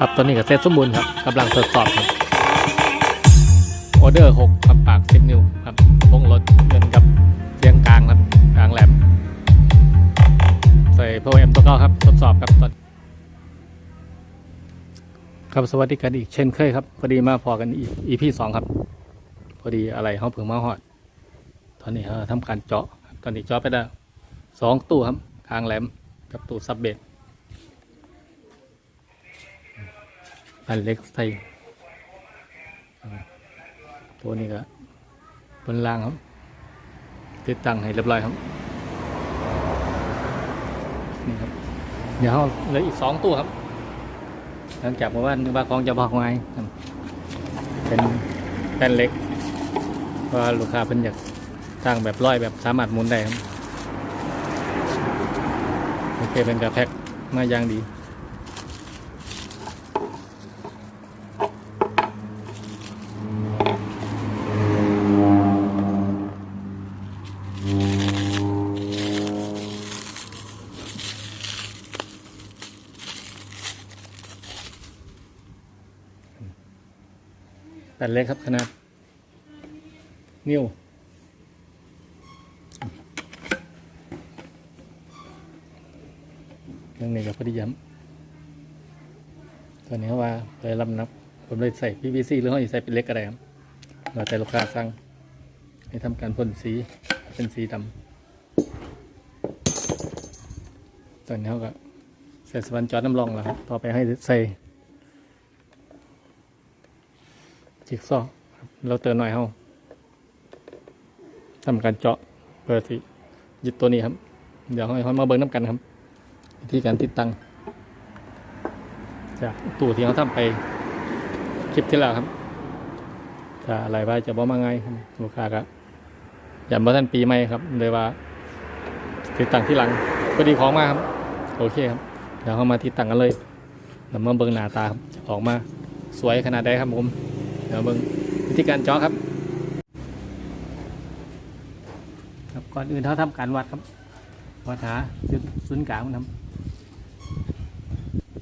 ครับตอนนี้ก็เสร็จสมบูรณ์ครับกำลังทดสอบครับออเดอร์6ครับปาก 10 นิ้วครับวงรถเงินกับเสียงกลางครับกลางแหลมใส่โปรแอมตัวเก้าครับทดสอบครับตอนครับสวัสดีกันอีกเช่นเคยครับพอดีมาพอกันอีก EP สองครับ พอดีอะไรเขาเพิ่งมาหอด ตอนนี้เขาทำการเจาะตอนนี้เจาะไปได้สองตู้ครับกลางแหลมกับตู้ซับเบด อันเล็กใส่ตัวนี้ก็บนล่างครับ ติดตั้งให้เรียบร้อยครับ นี่ครับ เดี๋ยวเหลืออีกสองตัวครับ หลังจากเมื่อวานนึกว่าของจะบอกไงเป็นแป้นเล็กว่าลูกค้าเป็นอยากตั้งแบบร้อยแบบสามารถหมุนได้ครับ โอเคเป็นกระแพ็กมาอย่างดี แผ่นเล็กครับขนาด นิ้วเรื่องนี้ก็พอดีย้ำตอนนี้ว่าเลยลำนับ ผมเลยใส่ PVC หรือเขาอีใส่เป็นเล็กอะไรครับเราแต่ลูกค้าสั่งให้ทำการพ่นสีเป็นสีดำตอนนี้เขาก็ใส่สปันจอดน้ำรองแล้วครับต่อไปให้ใส่ จิกซอเราเติมหน่อยเฮาทำการเจาะเพื่อที่ยึดตัวนี้ครับ เดี๋ยวให้เขามาเบิ้งน้ำกันครับวิธีการติดตั้งจากตู้ที่เขาทำไปคลิปที่แล้วครับถ้าอะไรว่าจะบ่มาไงลูกค้าก็อย่าบ่ท่านปีใหม่ครับเลยว่า ติดตั้งที่หลังก็ดีของมากครับ โอเคครับ เดี๋ยวเขามาติดตั้งกันเลยแล้วมาเบิ้งหน้าตาครับออกมาสวยขนาดใดครับผม เดี๋ยวเบิ่งวิธีการเจาะครับ ครับก่อนอื่นเขาทำการวัดครับ วัดหาจุดศูนย์กลางมันทำ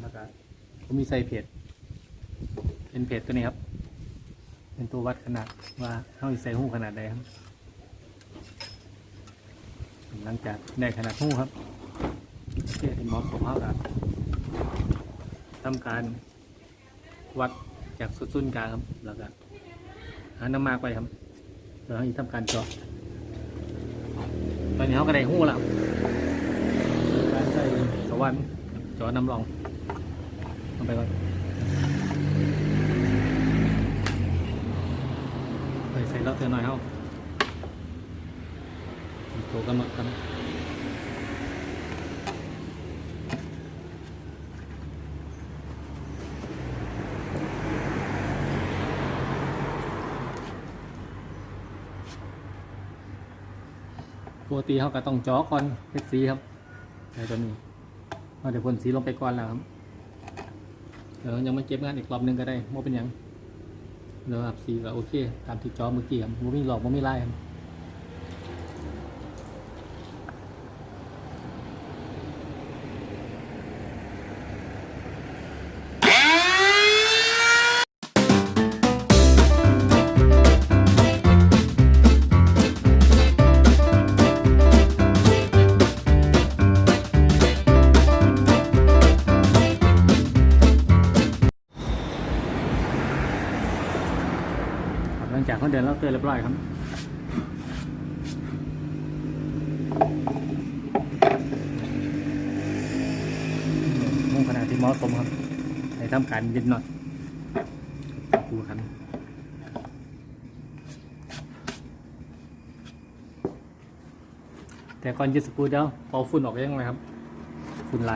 แล้วก็ผมมีใส่เพจเป็นเพจตัวนี้ครับ เป็นตัววัดขนาดว่าเขาใส่หูขนาดใดครับ หลังจากได้ขนาดหูครับเทียที่หมอผมเขากับทำการวัด จากสุดศูนกลางครับแล้วก็หาน้ำมากไปครับแล้วให้ทำการเจาะตอนนี้เขาก็ได้หู้แล้วการใช้สวรรค์เจาะน้ำรองลงไปก่อนใส่รอบเตือหน่อยเขาตัวกำหนดครั กติเขาก็ต้องจาะก่อนเพชรสีครับในตัวนี้เอาเดี๋ยวพ่นสีลงไปก่อนแล้วครับเดี๋ยวยังไม่เก็บงานอีกรอบหนึงก็ได้โมเป็นยังเดี๋ยวครับสีก็โอเค ตามที่เจอเมื่อกี้ครับโมมีหลอกโมมีไล่ครับ เดินแล้วเตือนเรียบร้อยครับมุ่งขนาดที่เหมาะสมครับให้ทำการยึดน็อตดูครับแต่ก่อนยึดสกูเดียวพอฝุ่นออกยังไงครับ ฝุ่นไหล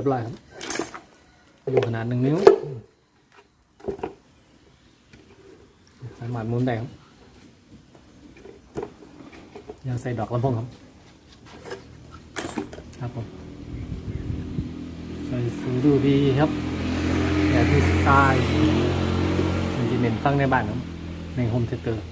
รียบร้อยครับลูขนาดหนึ่งนิ้วสามารถมุนได้ครับยังใส่ดอกลำโพงครับ ครับผมใส่สูดูดีครับแบบที่สไตล์มันจะเน้นฟังในบ้านครับในโฮมเทเตอร์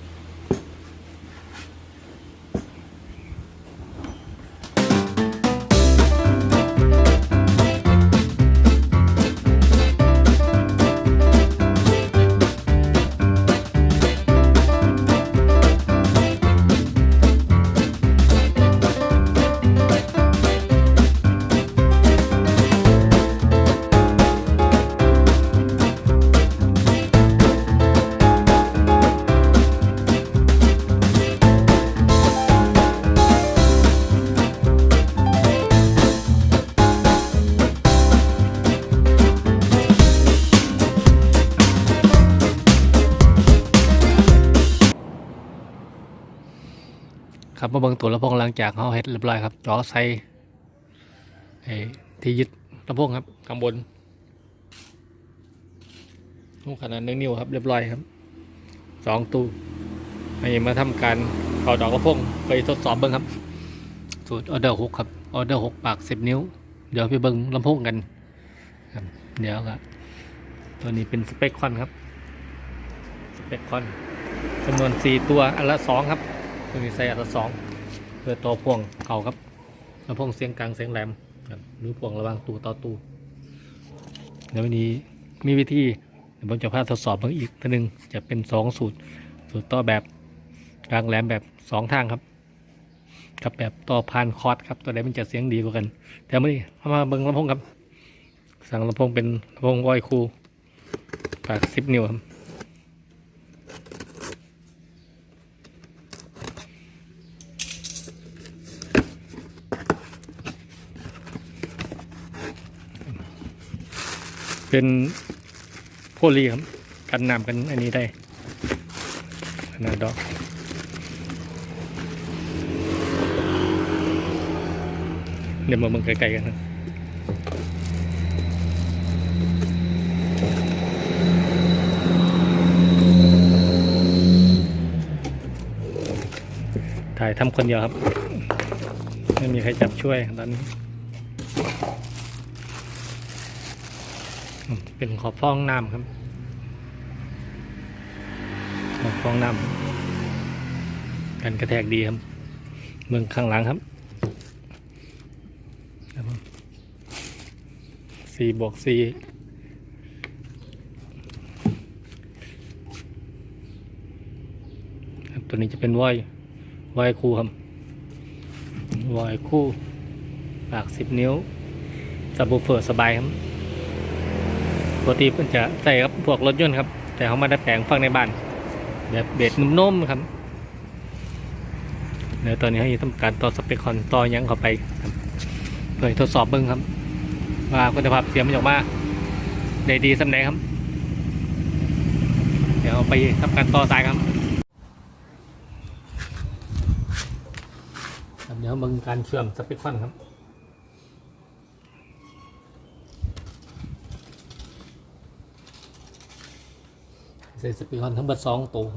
ครับมาเบิ่งตัวลำโพงหลังจากเขาเฮ็ดเรียบร้อยครับจอใส่ไอ้ที่ยึดลำโพงครับข้างบนลูกขนาดหนึ่งนิ้วครับ เรียบร้อยครับสองตู้ให้มาทำการต่อดอกลำโพงไปทดสอบเบิ่งครับ สูตรออเดอร์หกครับออเดอร์หกปากสิบนิ้ว เดี๋ยวไปเบิ่งลำโพงกันครับเดี๋ยวครับตัวนี้เป็นสเปคคอนครับสเปคคอนจำนวนสี่ตัวอันละสองครับ ตัวนี้ใส่อันละสองเพื่อตัวพ่วงเก่าครับลำโพงเสียงกลางเสียงแหลมหรือพ่วงระว่างตู้ต่อตู้เดี๋ยววันนี้มีวิธีเดี๋ยวผมจะพาทดสอบเพิ่งอีกตัวหนึ่งจะเป็นสองสูตร สูตรต่อแบบกลางแหลมแบบสองทางครับกับแบบต่อพานคอร์ดครับตัวใดมันจะเสียงดีกว่ากันเดี๋ยวมาดิเข้ามาเบิ้งลำโพงครับ สั่งลำโพงเป็นลำโพงวอยคูปากสิบนิ้วครับ เป็นโพลีครับ กันน้ำกันอันนี้ได้ขนาดดอกเดี๋ยวมาเบิ่งไกลๆกันนะถ่ายทำคนเดียวครับ ไม่มีใครจับช่วยตอนนี้ อืม เป็นขอบฟองน้ำครับ ขอบฟองน้ำกันกระแทกดีครับ เมืองข้างหลังครับสี่บวกสี่ตัวนี้จะเป็นวอยวอยคู่ครับวอยคู่ปากสิบนิ้วซับบูเฟอร์สบายครับ ปกติมันจะใส่กับพวกรถยนต์ครับ แต่เขามาดัดแปลงฟังในบ้าน แบบเบสนุ่มๆครับเดี๋ยวตอนนี้ให้ทำการต่อสเปคคอนต่อยังเข้าไปเพื่อทดสอบเบิ้งครับ ว่าคุณภาพเสียงมันออกมาได้ดีสำเร็จครับ เดี๋ยวไปทำการต่อสายครับครับเดี๋ยวเบิ้งการเชื่อมสเปคคอนครับ ใส่สปีกอนทั้งหมดสองตัว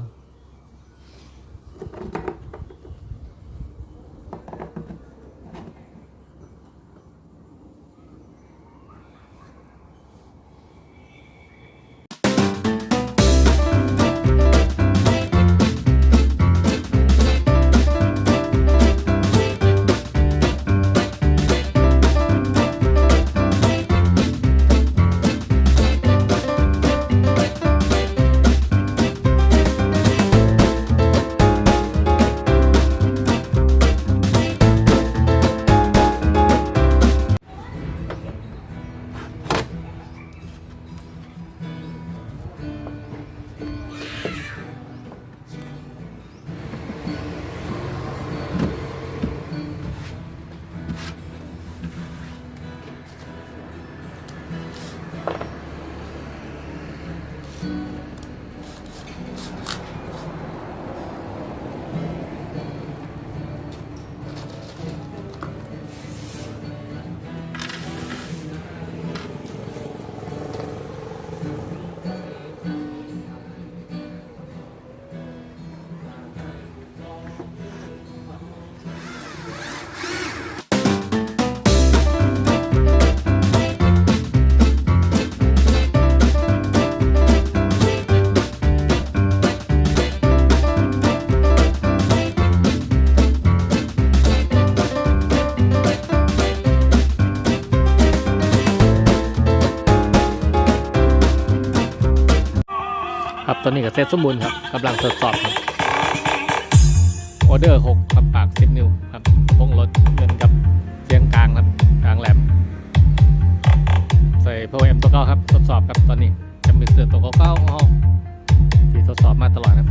ครับตอนนี้ก็เซตสมบูรณ์ครับกำลังทดสอบครับออเดอร์6ครับปาก10นิ้วครับวงรถเงินกับเสียงกลางครับกลางแหลมใส่พวเอ็มตัวเก้าครับทดสอบครับตอนนี้จะมีเสือตัวเก้าของเราที่ทดสอบมาตลอดครับ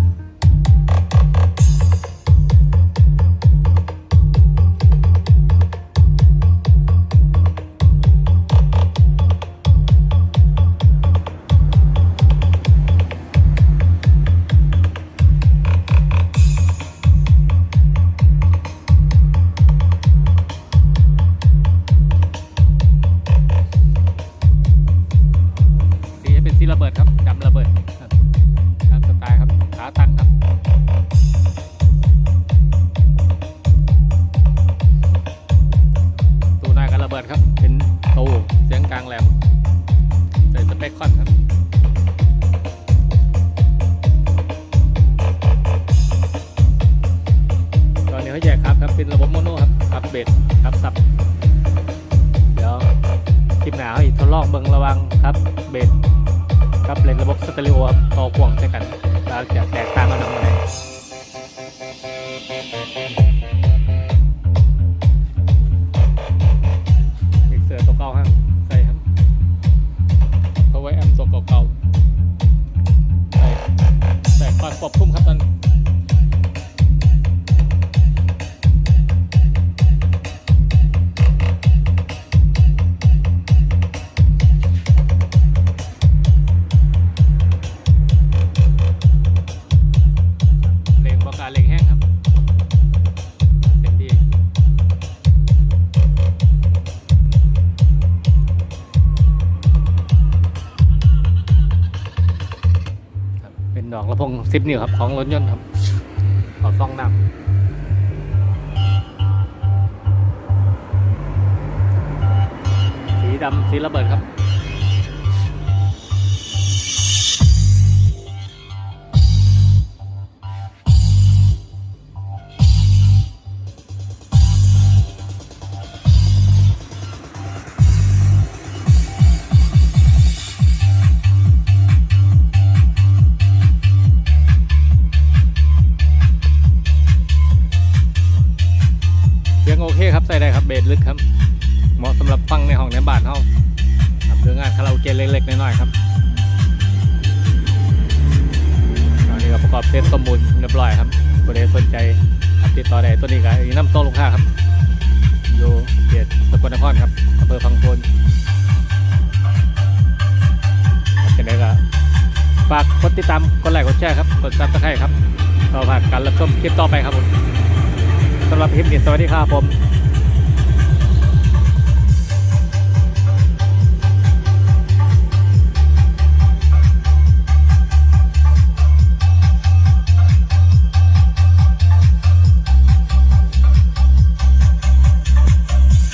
กับเลนระบบสเตอริโอครับต่อพ่วงใช่กันแล้วจะแตกต่างกันตรงไห 10 นิ้วครับของรถยนต์ครับขอฟองำสีดำสีระเบิดครับ บใส่ได้ครับเบสลึกครับ เหมาะสำหรับฟังในห้องในบ้านเฮาครับหรืองานคาราโอเกะเล็กๆน้อยๆครับตอนนี้ก็ประกอบเซตสมบูรณ์เรียบร้อยครับผู้ใดสนใจครับติดต่อได้ตัวนี้ก็อีน้ำโต้ลูกค้าครับอยู่เขตสกลนครครับอำเภอพังโคนครับจะได้ก็ฝากกดติดตามกดไลค์กดแชร์ครับกดซับสไครต์ครับต่อผ่านการรับชมคลิปต่อไปครับผมสำหรับคลิปนี้สวัสดีครับผม